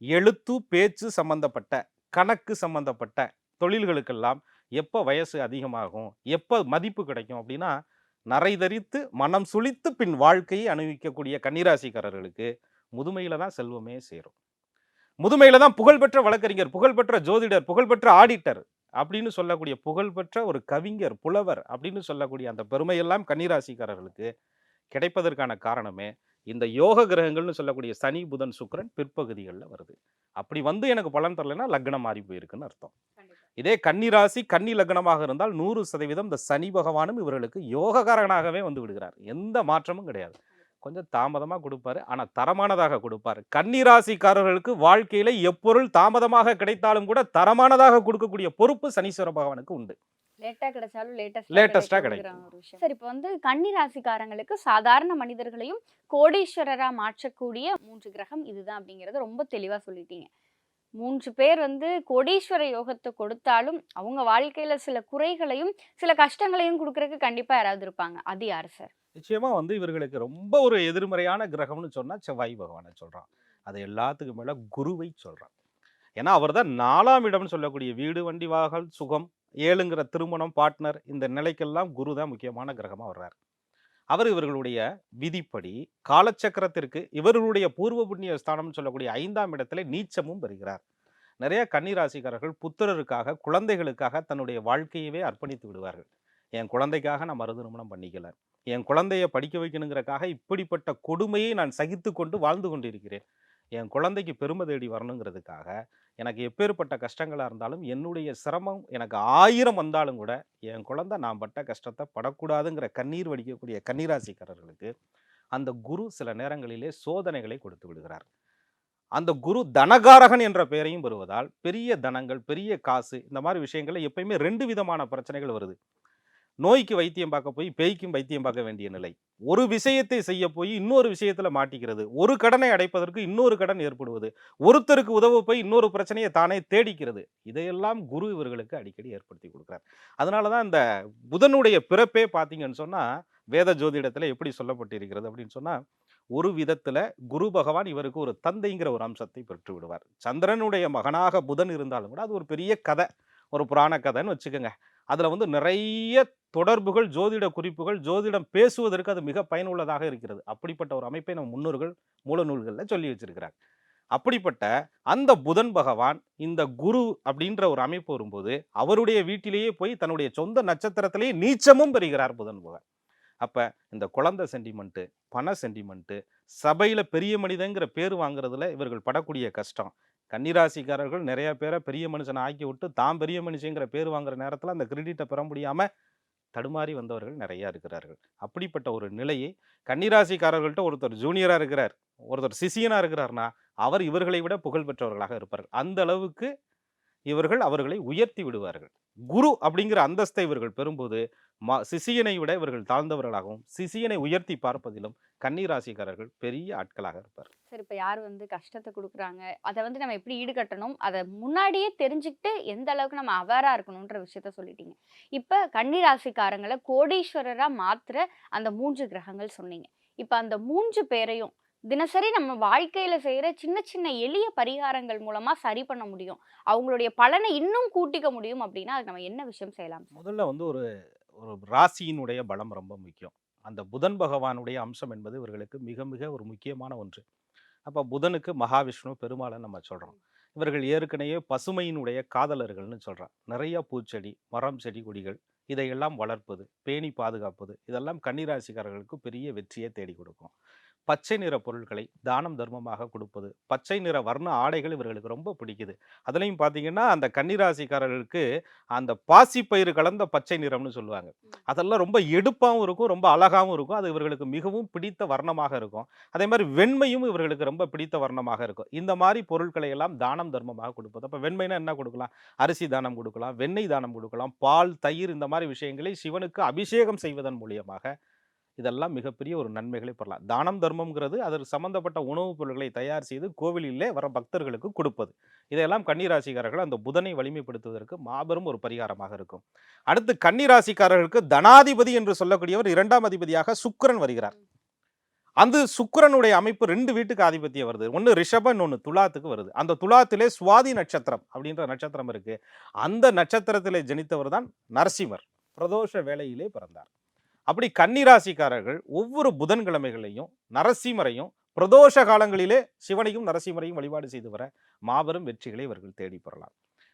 Speaker 6: எழுத்து பேச்சு சம்பந்தப்பட்ட கணக்கு சம்பந்தப்பட்ட தொழில்களுக்கெல்லாம் எப்போ வயசு அதிகமாகும் எப்போ மதிப்பு கிடைக்கும் அப்படின்னா நரை தரித்து மனம் சுளித்து பின் வாழ்க்கையை அனுபவிக்கக்கூடிய கன்னிராசிக்காரர்களுக்கு முதுமையில் தான் செல்வமே சேரும். முதுமையில் தான் புகழ்பெற்ற வழக்கறிஞர் புகழ்பெற்ற ஜோதிடர் புகழ்பெற்ற ஆடிட்டர் அப்படின்னு சொல்லக்கூடிய புகழ்பெற்ற ஒரு கவிஞர் புலவர் அப்படின்னு சொல்லக்கூடிய அந்த பெருமையெல்லாம் கன்னிராசிக்காரர்களுக்கு கிடைப்பதற்கான காரணமே இந்த யோக கிரகங்கள்னு சொல்லக்கூடிய சனி புதன் சுக்கிரன் பிற்பகுதிகளில் வருது. அப்படி வந்து எனக்கு பலன் தரலைன்னா லக்னம் மாறி போயிருக்குன்னு அர்த்தம். இதே கன்னிராசி கன்னி லக்னமாக இருந்தால் நூறு சதவீதம் இந்த சனி பகவானும் இவர்களுக்கு யோககாரகனாகவே வந்து விடுகிறார். எந்த மாற்றமும் கிடையாது. கொஞ்சம் தாமதமாக கொடுப்பாரு. ஆனால் தரமானதாக கொடுப்பாரு. கன்னிராசிக்காரர்களுக்கு வாழ்க்கையில எப்பொருள் தாமதமாக கிடைத்தாலும் கூட தரமானதாக கொடுக்கக்கூடிய பொறுப்பு சனீஸ்வர பகவானுக்கு உண்டு.
Speaker 5: லேட்டா கிடைச்சாலும் லேட்டஸ்ட்
Speaker 6: ஆ கிடைக்கும்.
Speaker 5: சரி இப்போ வந்து கன்னி ராசிக்காரங்களுக்கு சாதாரண மனிதர்களையும் கோடீஸ்வரரா மாற்றக்கூடிய மூன்று கிரகம் இதுதான் அப்படிங்கறத ரொம்ப தெளிவா சொல்லிட்டீங்க. மூன்று பேர் வந்து கோடீஸ்வர யோகத்தை கொடுத்தாலும் அவங்க வாழ்க்கையில சில குறைகளையும் சில கஷ்டங்களையும் கொடுக்கறதுக்கு கண்டிப்பா யாராவது இருப்பாங்க. அது யாரு சார்
Speaker 6: நிச்சயமா வந்து இவர்களுக்கு ரொம்ப ஒரு எதிர்மறையான கிரகம்னு சொன்னா செவ்வாய் பகவானை சொல்றான். அது எல்லாத்துக்கும் மேல குருவை சொல்றான். ஏன்னா அவர் தான் நாலாம் இடம்னு சொல்லக்கூடிய வீடு வண்டி வாகல் சுகம் ஏழுங்கிற திருமணம் பார்ட்னர் இந்த நிலைக்கெல்லாம் குரு தான் முக்கியமான கிரகமாக வர்றார். அவர் இவர்களுடைய விதிப்படி காலச்சக்கரத்திற்கு இவர்களுடைய பூர்வ புண்ணிய ஸ்தானம்னு சொல்லக்கூடிய ஐந்தாம் இடத்துல நீச்சமும் பெறுகிறார். நிறைய கன்னிராசிக்காரர்கள் புத்திரருக்காக குழந்தைகளுக்காக தன்னுடைய வாழ்க்கையவே அர்ப்பணித்து விடுவார்கள். என் குழந்தைக்காக நான் மறு திருமணம் பண்ணிக்கல. என் குழந்தைய படிக்க வைக்கணுங்கிறக்காக இப்படிப்பட்ட கொடுமையை நான் சகித்து கொண்டு வாழ்ந்து கொண்டிருக்கிறேன். என் குழந்தைக்கு பெருமை தேடி வரணுங்கிறதுக்காக எனக்கு எப்பேற்பட்ட கஷ்டங்களாக இருந்தாலும் என்னுடைய சிரமம் எனக்கு ஆயிரம் வந்தாலும் கூட என் குழந்தை நான் பட்ட கஷ்டத்தை படக்கூடாதுங்கிற கண்ணீர் வடிக்கக்கூடிய கன்னிராசிக்காரர்களுக்கு அந்த குரு சில நேரங்களிலே சோதனைகளை கொடுத்து விடுகிறார். அந்த குரு தனகாரகன் என்ற பெயரையும் வருவதால் பெரிய தனங்கள் பெரிய காசு இந்த மாதிரி விஷயங்கள்ல எப்பயுமே ரெண்டு விதமான பிரச்சனைகள் வருது. நோய்க்கு வைத்தியம் பார்க்க போய் பேய்க்கும் வைத்தியம் பார்க்க வேண்டிய நிலை. ஒரு விஷயத்தை செய்ய போய் இன்னொரு விஷயத்துல மாட்டிக்கிறது. ஒரு கடனை அடைப்பதற்கு இன்னொரு கடன் ஏற்படுவது. ஒருத்தருக்கு உதவ போய் இன்னொரு பிரச்சனையை தானே தேடிக்கிறது. இதையெல்லாம் குரு இவர்களுக்கு அடிக்கடி ஏற்படுத்தி கொடுக்குறார். அதனால தான் இந்த புதனுடைய பிறப்பே பார்த்தீங்கன்னு சொன்னால் வேத ஜோதிடத்தில் எப்படி சொல்லப்பட்டிருக்கிறது அப்படின்னு சொன்னால் ஒரு விதத்தில் குரு பகவான் இவருக்கு ஒரு தந்தைங்கிற ஒரு அம்சத்தை பெற்று விடுவார். சந்திரனுடைய மகனாக புதன் இருந்தாலும் கூட அது ஒரு பெரிய கதை. ஒரு புராண கதைன்னு வச்சுக்கோங்க. அதில் வந்து நிறைய தொடர்புகள் ஜோதிட குறிப்புகள் ஜோதிடம் பேசுவதற்கு அது மிக பயனுள்ளதாக இருக்கிறது. அப்படிப்பட்ட ஒரு அமைப்பை நம்ம முன்னோர்கள் மூல நூல்களில் சொல்லி வச்சிருக்கிறாங்க அப்படிப்பட்ட அந்த புதன் பகவான் இந்த குரு அப்படின்ற ஒரு அமைப்பு வரும்போது அவருடைய வீட்டிலேயே போய் தன்னுடைய சொந்த நட்சத்திரத்திலேயே நீச்சமும் பெறுகிறார் புதன் பகவான். அப்போ இந்த குழந்தை சென்டிமெண்ட்டு பண சென்டிமெண்ட்டு சபையில் பெரிய மனிதங்கிற பேர் வாங்குறதுல இவர்கள் படக்கூடிய கஷ்டம். கன்னிராசிக்காரர்கள் நிறைய பேரை பெரிய மனுஷனை ஆக்கி விட்டு தான் பெரிய மனுஷங்கிற பேர் வாங்குற நேரத்தில் அந்த கிரெடிட்டை பெற முடியாமல் தடுமாறி வந்தவர்கள் நிறையா இருக்கிறார்கள். அப்படிப்பட்ட ஒரு நிலையை கன்னிராசிக்காரர்கள்ட்ட ஒருத்தர் ஜூனியராக இருக்கிறார் ஒருத்தர் சிசியனாக இருக்கிறார்னா அவர் இவர்களை விட புகழ் பெற்றவர்களாக இருப்பார்கள். அந்த அளவுக்கு இவர்கள் அவர்களை உயர்த்தி விடுவார்கள். குரு அப்படிங்கிற அந்தஸ்தை இவர்கள் பெறும்போது மா சிசியனை விட இவர்கள் தாழ்ந்தவர்களாகவும் சிசியனை உயர்த்தி பார்ப்பதிலும் கன்னிராசிக்காரர்கள் பெரிய ஆட்களாக இருப்பார்
Speaker 5: சரி இப்போ யார் வந்து கஷ்டத்தை கொடுக்குறாங்க? அதை வந்து நம்ம எப்படி ஈடுகட்டணும்? அதை முன்னாடியே தெரிஞ்சுக்கிட்டு எந்த அளவுக்கு நம்ம அவேராக இருக்கணுன்ற விஷயத்த சொல்லிட்டீங்க. இப்போ கன்னிராசிக்காரங்களை கோடீஸ்வரராக மாத்துற அந்த மூன்று கிரகங்கள் சொன்னீங்க. இப்போ அந்த மூன்று பேரையும் தினசரி நம்ம வாழ்க்கையில செய்யற சின்ன சின்ன எளிய பரிகாரங்கள் மூலமா சரி பண்ண முடியும். அவங்களுடைய பலனை இன்னும் கூட்டிக்க முடியும் அப்படின்னா அதுக்கு நம்ம என்ன விஷயம் செய்யலாம்?
Speaker 6: முதல்ல வந்து ஒரு ஒரு ராசியினுடைய பலம் ரொம்ப முக்கியம். அந்த புதன் பகவானுடைய அம்சம் என்பது இவர்களுக்கு மிக மிக ஒரு முக்கியமான ஒன்று. அப்போ புதனுக்கு மகாவிஷ்ணு பெருமாளை நம்ம சொல்கிறோம் இவர்கள் ஏற்கனவே பசுமையினுடைய காதலர்கள்னு சொல்கிறார் நிறைய பூச்செடி மரம் செடி கொடிகள் இதையெல்லாம் வளர்ப்பது பேணி பாதுகாப்பது இதெல்லாம் கன்னிராசிக்காரர்களுக்கு பெரிய வெற்றியை தேடி கொடுக்கும். பச்சை நிற பொருட்களை தானம் தர்மமாக கொடுப்பது. பச்சை நிற வர்ண ஆடைகள் இவர்களுக்கு ரொம்ப பிடிக்குது. அதுலேயும் பார்த்தீங்கன்னா அந்த கன்னிராசிக்காரர்களுக்கு அந்த பாசிப்பயிறு கலந்த பச்சை நிறம்னு சொல்லுவாங்க. அதெல்லாம் ரொம்ப எடுப்பாகவும் இருக்கும் ரொம்ப அழகாகவும் இருக்கும். அது இவர்களுக்கு மிகவும் பிடித்த வர்ணமாக இருக்கும். அதே மாதிரி வெண்மையும் இவர்களுக்கு ரொம்ப பிடித்த வர்ணமாக இருக்கும். இந்த மாதிரி பொருட்களை எல்லாம் தானம் தர்மமாக கொடுப்பது. அப்போ வெண்மைனா என்ன கொடுக்கலாம்? அரிசி தானம் கொடுக்கலாம் வெண்ணெய் தானம் கொடுக்கலாம் பால் தயிர் இந்த மாதிரி விஷயங்களை சிவனுக்கு அபிஷேகம் செய்வதன் மூலியமாக இதெல்லாம் மிகப்பெரிய ஒரு நன்மைகளை பெறலாம். தானம் தர்மம்ங்கிறது அதற்கு சம்பந்தப்பட்ட உணவுப் பொருட்களை தயார் செய்து கோவிலிலே வர பக்தர்களுக்கு கொடுப்பது. இதையெல்லாம் கன்னிராசிக்காரர்கள் அந்த புதனை வலிமைப்படுத்துவதற்கு மாபெரும் ஒரு பரிகாரமாக இருக்கும். அடுத்து கன்னிராசிக்காரர்களுக்கு தனாதிபதி என்று சொல்லக்கூடியவர் இரண்டாம் அதிபதியாக சுக்கிரன் வருகிறார். அந்த சுக்கிரனுடைய அமைப்பு ரெண்டு வீட்டுக்கு ஆதிபத்தியம் வருது. ஒன்று ரிஷபம் இன்னொன்று துலாத்துக்கு வருது. அந்த துலாத்திலே சுவாதி நட்சத்திரம் அப்படின்ற நட்சத்திரம் இருக்கு. அந்த நட்சத்திரத்திலே ஜனித்தவர் தான் நரசிம்மர். பிரதோஷ வேளையிலே பிறந்தார். அப்படி கன்னிராசிக்காரர்கள் ஒவ்வொரு புதன்கிழமைகளையும் நரசிம்மரையும் பிரதோஷ காலங்களிலே சிவனையும் நரசிம்மரையும் வழிபாடு செய்து வர மாபெரும் வெற்றிகளை இவர்கள் தேடி பெறலாம்.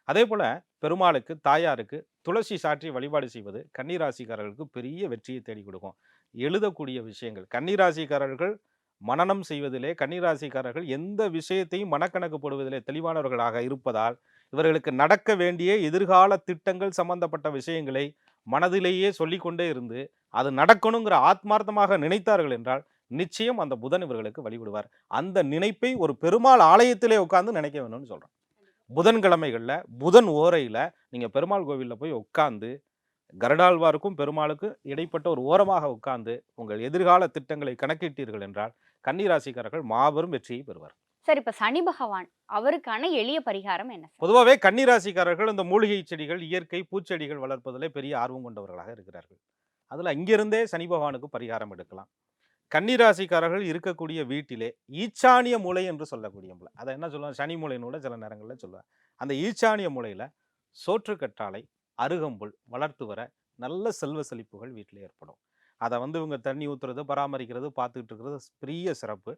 Speaker 6: அதே போல பெருமாளுக்கு தாயாருக்கு துளசி சாற்றி வழிபாடு செய்வது கன்னிராசிக்காரர்களுக்கு பெரிய வெற்றியை தேடி கொடுக்கும். எழுதக்கூடிய விஷயங்கள் கன்னிராசிக்காரர்கள் மனனம் செய்வதிலே கன்னிராசிக்காரர்கள் எந்த விஷயத்தையும் மனக்கணக்கு போடுவதிலே தெளிவானவர்களாக இருப்பதால் இவர்களுக்கு நடக்க வேண்டிய எதிர்கால திட்டங்கள் சம்பந்தப்பட்ட விஷயங்களை மனதிலேயே சொல்லிக்கொண்டே இருந்து அது நடக்கணுங்கிற ஆத்மார்த்தமாக நினைத்தார்கள் என்றால் நிச்சயம் அந்த புதன் இவர்களுக்கு வழிவிடுவார் அந்த நினைப்பை ஒரு பெருமாள் ஆலயத்திலே உட்கார்ந்து நினைக்க வேணும்னு சொல்றேன். புதன்கிழமைகளில் புதன் ஓரையில் நீங்கள் பெருமாள் கோவிலில் போய் உட்காந்து கருடாழ்வாருக்கும் பெருமாளுக்கும் இடைப்பட்ட ஒரு ஓரமாக உட்கார்ந்து உங்கள் எதிர்கால திட்டங்களை கணக்கிட்டீர்கள் என்றால் கன்னிராசிக்காரர்கள் மாபெரும் வெற்றியை பெறுவார்
Speaker 5: சரி இப்ப சனி பகவான் அவருக்கான எளிய பரிகாரம் என்ன
Speaker 6: பொதுவாகவே கன்னிராசிக்காரர்கள் இந்த மூலிகை செடிகள் இயற்கை பூச்செடிகள் வளர்ப்பதிலே பெரிய ஆர்வம் கொண்டவர்களாக இருக்கிறார்கள். அதில் அங்கிருந்தே சனி பகவானுக்கு பரிகாரம் எடுக்கலாம். கன்னிராசிக்காரர்கள் இருக்கக்கூடிய வீட்டிலே ஈச்சானிய மூளை என்று சொல்லக்கூடிய மூளை அதை என்ன சொல்லுவாங்க? சனி மூலைன்னு கூட சில நேரங்களில் சொல்லுவாங்க. அந்த ஈச்சானிய மூலையில் சோற்றுக்கற்றாழை அருகம்புல் வளர்த்து வர நல்ல செல்வ செழிப்புகள் வீட்டில் ஏற்படும். அதை வந்து இவங்க தண்ணி ஊற்றுறது பராமரிக்கிறது பார்த்துக்கிட்டு இருக்கிறது பெரிய சிறப்பு.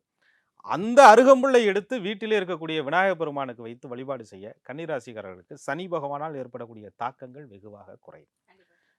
Speaker 6: அந்த அருகம்புல்லை எடுத்து வீட்டிலே இருக்கக்கூடிய விநாயகப் பெருமானுக்கு வைத்து வழிபாடு செய்ய கன்னிராசிக்காரர்களுக்கு சனி பகவானால் ஏற்படக்கூடிய தாக்கங்கள் வெகுவாக குறையும்.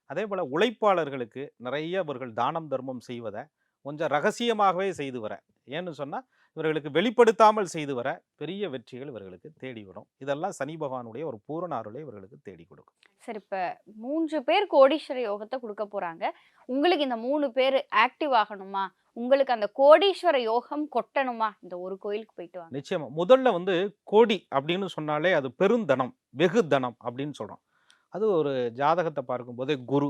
Speaker 6: அதே போல் உழைப்பாளர்களுக்கு நிறைய இவர்கள் தானம் தர்மம் செய்வதை கொஞ்சம் ரகசியமாகவே செய்து வர. ஏன்னு சொன்னால் இவர்களுக்கு வெளிப்படுத்தாமல் செய்து வர பெரிய வெற்றிகள் இவர்களுக்கு தேடி வரும் இதெல்லாம் சனி பகவானுடைய ஒரு பூரண அருளை இவர்களுக்கு தேடி கொடுக்கும்
Speaker 5: சரி இப்ப மூன்று பேர் கோடீஸ்வர யோகத்தை கொடுக்க போறாங்க. உங்களுக்கு இந்த மூணு பேர் ஆக்டிவ் ஆகணுமா? உங்களுக்கு அந்த கோடீஸ்வர யோகம் கொட்டணுமா? இந்த ஒரு கோயிலுக்கு போயிட்டு வாங்க.
Speaker 6: நிச்சயமா. முதல்ல வந்து கோடி அப்படின்னு சொன்னாலே அது பெருந்தனம் வெகு தனம் அப்படின்னு சொல்றோம். அது ஒரு ஜாதகத்தை பார்க்கும்போதே குரு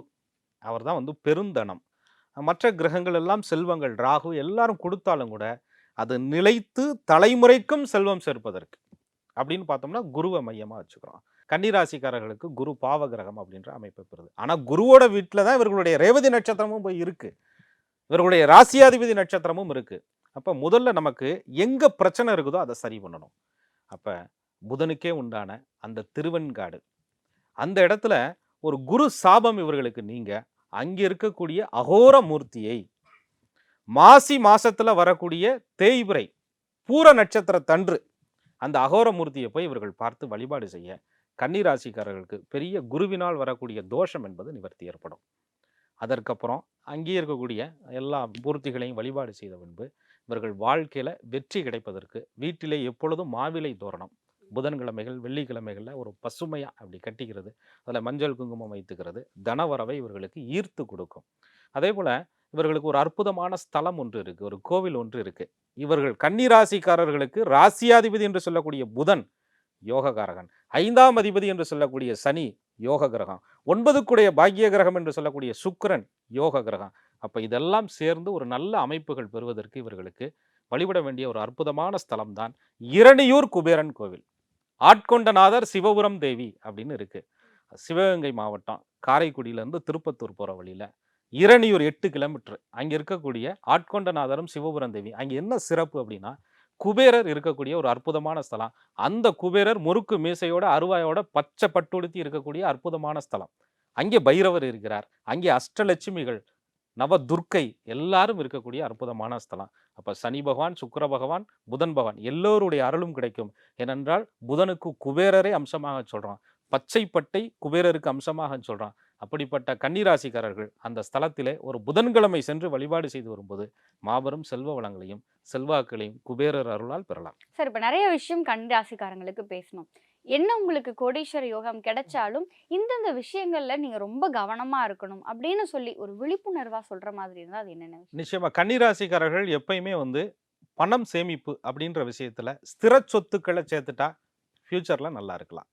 Speaker 6: அவர் தான் வந்து பெருந்தனம். மற்ற கிரகங்கள் எல்லாம் செல்வங்கள் ராகு எல்லாரும் கொடுத்தாலும் கூட அது நிலைத்து தலைமுறைக்கும் செல்வம் சேர்ப்பதற்கு. அப்படின்னு பார்த்தோம்னா குருவை மையமாக வச்சுக்கிறோம். கன்னிராசிக்காரர்களுக்கு குரு பாவகிரகம் அப்படின்ற அமைப்பு பெறுது. ஆனால் குருவோட வீட்டில் தான் இவர்களுடைய ரேவதி நட்சத்திரமும் போய் இருக்குது இவர்களுடைய ராசியாதிபதி நட்சத்திரமும் இருக்குது அப்போ முதல்ல நமக்கு எங்கே பிரச்சனை இருக்குதோ அதை சரி பண்ணணும். அப்போ புதனுக்கே உண்டான அந்த திருவெண்காடு. அந்த இடத்துல ஒரு குரு சாபம் இவர்களுக்கு நீங்க அங்கே இருக்கக்கூடிய அகோர மூர்த்தியை மாசி மாசத்துல வரக்கூடிய தேய்பிரை பூர நட்சத்திரத்தன்று அந்த அகோர மூர்த்தியை போய் இவர்கள் பார்த்து வழிபாடு செய்ய கன்னிராசிக்காரர்களுக்கு பெரிய குருவினால் வரக்கூடிய தோஷம் என்பது நிவர்த்தி ஏற்படும். அதற்கப்புறம் அங்கே இருக்கக்கூடிய எல்லா பூர்த்திகளையும் வழிபாடு செய்த பின்பு இவர்கள் வாழ்க்கையில் வெற்றி கிடைப்பதற்கு வீட்டிலே எப்பொழுதும் மாவிலை தோரணம். புதன்கிழமைகள் வெள்ளிக்கிழமைகளில் ஒரு பசுமையாக அப்படி கட்டிக்கிறது. அதில் மஞ்சள் குங்குமம் வைத்துக்கிறது. தனவரவை இவர்களுக்கு ஈர்த்து கொடுக்கும். அதே போல் இவர்களுக்கு ஒரு அற்புதமான ஸ்தலம் ஒன்று இருக்குது ஒரு கோவில் ஒன்று இருக்குது இவர்கள் கன்னிராசிக்காரர்களுக்கு ராசியாதிபதி என்று சொல்லக்கூடிய புதன் யோககாரகன் ஐந்தாம் அதிபதி என்று சொல்லக்கூடிய சனி யோக கிரகம் ஒன்பதுக்குடைய பாக்கிய கிரகம் என்று சொல்லக்கூடிய சுக்கிரன் யோக கிரகம் அப்போ இதெல்லாம் சேர்ந்து ஒரு நல்ல அமைப்புகள் பெறுவதற்கு இவர்களுக்கு வழிபட வேண்டிய ஒரு அற்புதமான ஸ்தலம் தான் இரணியூர் குபேரன் கோவில். ஆட்கொண்டநாதர் சிவபுரம் தேவி அப்படின்னு இருக்கு. சிவகங்கை மாவட்டம் காரைக்குடியிலேருந்து திருப்பத்தூர் போகிற வழியில் இரணியூர் எட்டு கிலோமீட்டர். அங்கே இருக்கக்கூடிய ஆட்கொண்டநாதரும் சிவபுரம் தேவி. அங்கே என்ன சிறப்பு அப்படின்னா குபேரர் இருக்கக்கூடிய ஒரு அற்புதமான ஸ்தலம். அந்த குபேரர் முறுக்கு மீசையோட அருவாயோட பச்சை பட்டுடுத்தி இருக்கக்கூடிய அற்புதமான ஸ்தலம். அங்கே பைரவர் இருக்கிறார். அங்கே அஷ்டலட்சுமிகள் நவ துர்க்கை எல்லாரும் இருக்கக்கூடிய அற்புதமான ஸ்தலம். அப்போ சனி பகவான் சுக்கர பகவான் புதன் பகவான் எல்லோருடைய அருளும் கிடைக்கும். ஏனென்றால் புதனுக்கு குபேரரை அம்சமாக சொல்கிறான் பச்சை பட்டை குபேரருக்கு அம்சமாக சொல்கிறான் அப்படிப்பட்ட கன்னிராசிக்காரர்கள் அந்த ஸ்தலத்திலே ஒரு புதன்கிழமை சென்று வழிபாடு செய்து வரும்போது மாபெரும் செல்வ வளங்களையும் செல்வாக்களையும் குபேரர் அருளால் பெறலாம்.
Speaker 5: சரி இப்ப நிறைய விஷயம் கன்னிராசிக்காரங்களுக்கு பேசணும். என்ன உங்களுக்கு கோடீஸ்வர யோகம் கிடைச்சாலும் இந்தந்த விஷயங்கள்ல நீங்க ரொம்ப கவனமா இருக்கணும் அப்படின்னு சொல்லி ஒரு விழிப்புணர்வா சொல்ற மாதிரி இருந்தா அது என்னென்ன விஷயம்?
Speaker 6: நிச்சயமா கன்னிராசிக்காரர்கள் எப்பயுமே வந்து பணம் சேமிப்பு அப்படின்ற விஷயத்துல ஸ்திர சொத்துக்களை சேர்த்துட்டா ஃப்யூச்சர்ல நல்லா இருக்கலாம்.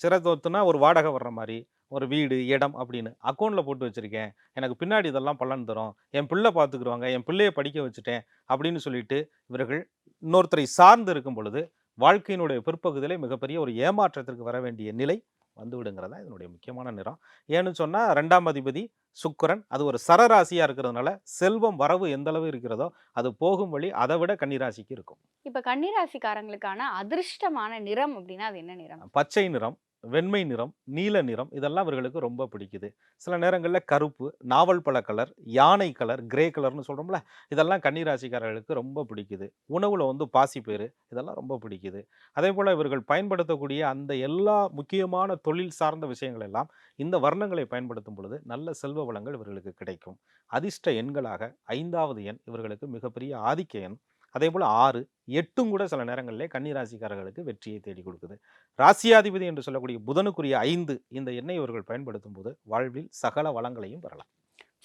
Speaker 6: ஸ்திர சொத்துனா ஒரு வாடகை வர்ற மாதிரி ஒரு வீடு இடம் அப்படின்னு அக்கௌண்ட்டில் போட்டு வச்சுருக்கேன். எனக்கு பின்னாடி இதெல்லாம் பலன் தரும். என் பிள்ளை பார்த்துக்குருவாங்க. என் பிள்ளையை படிக்க வச்சுட்டேன் அப்படின்னு சொல்லிட்டு இவர்கள் இன்னொருத்தரை சார்ந்து இருக்கும் பொழுது வாழ்க்கையினுடைய பிற்பகுதியிலே மிகப்பெரிய ஒரு ஏமாற்றத்திற்கு வர வேண்டிய நிலை வந்து விடுங்கிறதா இதனுடைய முக்கியமான நிறம். ஏன்னு சொன்னால் ரெண்டாம் அதிபதி சுக்கிரன் அது ஒரு சரராசியாக இருக்கிறதுனால செல்வம் வரவு எந்த அளவு இருக்கிறதோ அது போகும் வழி அதை விட கன்னிராசிக்கு இருக்கும்.
Speaker 5: இப்ப கன்னிராசிக்காரங்களுக்கான அதிர்ஷ்டமான நிறம் அப்படின்னா அது என்ன நிறம்?
Speaker 6: பச்சை நிறம் வெண்மை நிறம் நீல நிறம் இதெல்லாம் இவர்களுக்கு ரொம்ப பிடிக்குது. சில நேரங்களில் கருப்பு நாவல் பழ கலர் யானை கலர் கிரே கலர்னு சொல்கிறோம்ல இதெல்லாம் கன்னிராசிக்காரர்களுக்கு ரொம்ப பிடிக்குது. உணவில் வந்து பாசிப்பயிறு இதெல்லாம் ரொம்ப பிடிக்குது. அதே போல் இவர்கள் பயன்படுத்தக்கூடிய அந்த எல்லா முக்கியமான தொழில் சார்ந்த விஷயங்கள் எல்லாம் இந்த வர்ணங்களை பயன்படுத்தும் பொழுது நல்ல செல்வ வளங்கள் இவர்களுக்கு கிடைக்கும். அதிர்ஷ்ட எண்களாக ஐந்தாவது எண் இவர்களுக்கு மிகப்பெரிய ஆதிக்க எண். அதே போல் ஆறு எட்டும் கூட சில நேரங்களிலே கன்னிராசிக்காரர்களுக்கு வெற்றியை தேடி கொடுக்குது. ராசியாதிபதி என்று சொல்லக்கூடிய புதனுக்குரிய ஐந்து இந்த எண்ணெய் இவர்கள் பயன்படுத்தும் போது வாழ்வில் சகல வளங்களையும் பெறலாம்.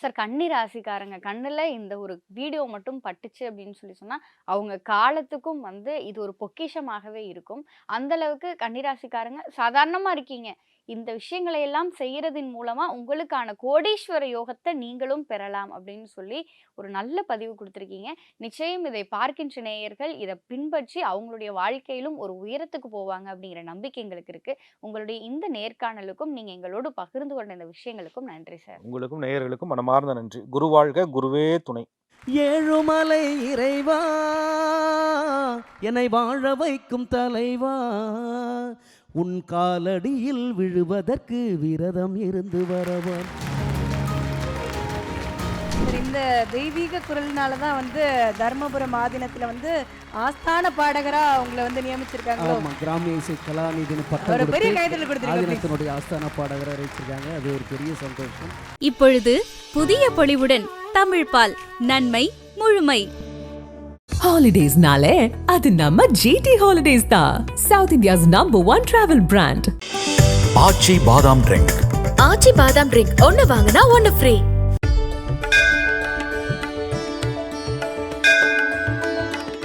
Speaker 5: சார் கன்னி ராசிக்காரங்க கண்ணில் இந்த ஒரு வீடியோ மட்டும் பட்டுச்சு அப்படின்னு சொல்லி சொன்னால் அவங்க காலத்துக்கும் வந்து இது ஒரு பொக்கிஷமாகவே இருக்கும். அந்தளவுக்கு கன்னிராசிக்காரங்க சாதாரணமாக இருக்கீங்க. இந்த விஷயங்களை எல்லாம் செய்யறதின் மூலமா உங்களுக்கான கோடீஸ்வர யோகத்தை நீங்களும் பெறலாம் அப்படின்னு சொல்லி ஒரு நல்ல பதிவு கொடுத்துருக்கீங்க. நிச்சயம் இதை பார்க்கின்ற நேயர்கள் இதை பின்பற்றி அவங்களுடைய வாழ்க்கையிலும் ஒரு உயரத்துக்கு போவாங்க அப்படிங்கிற நம்பிக்கை எங்களுக்கு இருக்கு. உங்களுடைய இந்த நேர்காணலுக்கும் நீங்க எங்களோடு பகிர்ந்து கொண்ட இந்த விஷயங்களுக்கும் நன்றி சார்.
Speaker 6: உங்களுக்கும் நேயர்களுக்கும் மனமார்ந்த நன்றி. குரு வாழ்க குருவே துணை.
Speaker 7: ஏழுமலை இறைவா என்னை வாழ வைக்கும் தலைவா உன் காலடியில் விழுவதற்கு விரதம் இருந்து வரவன்.
Speaker 8: சரி, இந்த தெய்வீக குரல்னால தான் வந்து தர்மபுரம் ஆதீனத்துல வந்து ஆஸ்தான பாடகரா உங்களை வந்து நியமிச்சிருக்காங்களோ?
Speaker 7: ஆமா கிராமிய இசை கலாநிதினு பட்டம்
Speaker 8: பெரிய
Speaker 7: கொடுத்து
Speaker 8: கைதல் கொடுத்துருக்காங்க.
Speaker 7: ஆதீனத்தினுடைய ஆஸ்தான பாடகரை அறிவிச்சிருக்காங்க. அது ஒரு பெரிய சந்தோஷம்.
Speaker 1: இப்பொழுது புதிய பொலிவுடன் தமிழ் பால் நன்மை முழுமை.
Speaker 2: Holidays-நாலே அது நம்ம GT Holidays தான் South India's number one travel brand.
Speaker 3: ஆச்சி பாதாம் ட்ரிங்க்
Speaker 4: ஆச்சி பாதாம் ட்ரிங்க் ஒன்னு வாங்கினா ஒன்னு ஃப்ரீ